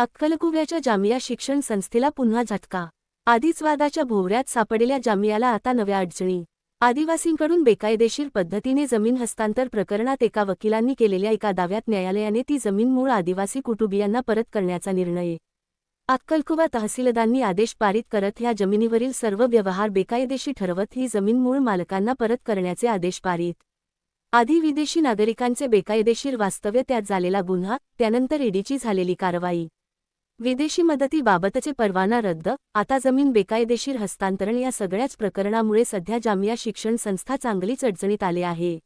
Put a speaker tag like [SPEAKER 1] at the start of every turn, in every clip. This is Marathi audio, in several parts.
[SPEAKER 1] अक्कलकुव्याच्या जामिया शिक्षण संस्थेला पुन्हा झटका. आधीच वादाच्या भोवऱ्यात सापडलेल्या जामियाला आता नव्या अडचणी. आदिवासींकडून बेकायदेशीर पद्धतीने जमीन हस्तांतर प्रकरणात एका वकिलांनी केलेल्या एका दाव्यात न्यायालयाने ती जमीन मूळ आदिवासी कुटुंबियांना परत करण्याचा निर्णय. अक्कलकुवा तहसीलदारांनी आदेश पारित करत ह्या जमिनीवरील सर्व व्यवहार बेकायदेशी ठरवत ही जमीन मूळ मालकांना परत करण्याचे आदेश पारित. आधी विदेशी नागरिकांचे बेकायदेशीर वास्तव्य त्यात झालेला गुन्हा त्यानंतर ईडीची झालेली कारवाई. विदेशी मदतीबाबतचे परवाना रद्द आता जमीन बेकायदेशीर हस्तांतरण या सगळ्याच प्रकरणामुळे सध्या जामिया शिक्षण संस्था चांगलीच अडचणीत आले आहे.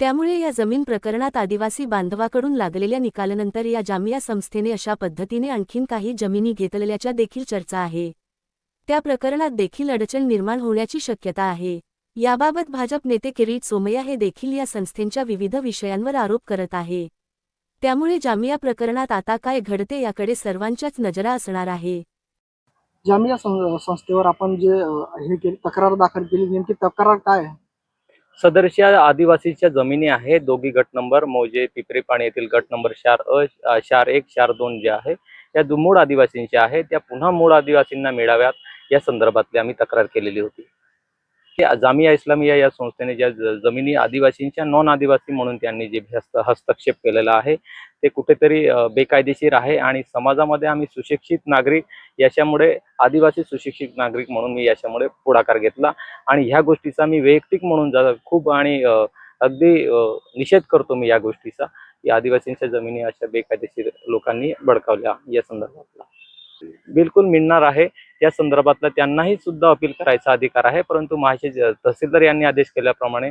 [SPEAKER 1] त्यामुळे या जमीन प्रकरणात आदिवासी बांधवाकडून लागलेल्या निकालानंतर या जामिया संस्थेने अशा पद्धतीने आणखीन काही जमिनी घेतलेल्याच्या देखील चर्चा आहे. त्या प्रकरणात देखील अडचण निर्माण होण्याची शक्यता आहे. याबाबत भाजप नेते किरीट सोमय्या हे देखील या संस्थेच्या विविध विषयांवर आरोप करत आहे. त्यामुळे जामिया प्रकरणात आता काय घडते याकडे सर्वांच्याच नजरा असणार आहे.
[SPEAKER 2] जामिया सं- संस्थेवर आपण जे हे केली तक्रार दाखल केली नेमकी तक्रार काय आहे?
[SPEAKER 3] सदरच्या आदिवासीच्या जमिनी आहेत दोघी गट नंबर मौजे पिपरी पाणी येथील गट नंबर चार अ चार एक चार दोन जे आहे त्या दु- मूळ आदिवासींच्या आहेत त्या पुन्हा मूळ आदिवासींना मिळाव्यात या संदर्भातली आम्ही तक्रार केलेली होती. जामिया इस्लामिया या संस्थेने ज्या ज- जमिनी आदिवासींच्या नॉन आदिवासी म्हणून त्यांनी जे हस्तक्षेप केलेला आहे ते कुठेतरी बेकायदेशीर आहे आणि समाजामध्ये आम्ही सुशिक्षित नागरिक याच्यामुळे आदिवासी सुशिक्षित नागरिक म्हणून मी याच्यामुळे पुढाकार घेतला आणि ह्या गोष्टीचा मी वैयक्तिक म्हणून जा- खूप आणि अगदी निषेध करतो मी या गोष्टीचा. या आदिवासींच्या जमिनी अशा बेकायदेशीर लोकांनी बडकावल्या या संदर्भातला. बिलकुल मिळणार आहे. या संदर्भातला त्यांनाही सुद्धा अपील करायचा अधिकार आहे परंतु महाशे तहसीलदार यांनी आदेश केल्याप्रमाणे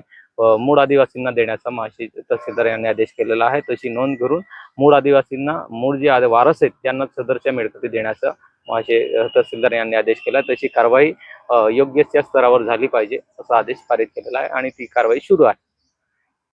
[SPEAKER 3] मूळ आदिवासींना देण्याचा महाशे तहसीलदार यांनी आदेश केलेला आहे. तशी नोंद करून मूळ आदिवासींना मूळ जे वारस आहेत त्यांना सदरच्या मिळकती देण्याचा महाशे तहसीलदार यांनी आदेश केला तशी कारवाई योग्य त्या स्तरावर झाली पाहिजे असा आदेश पारित केलेला आहे आणि ती कारवाई सुरू आहे.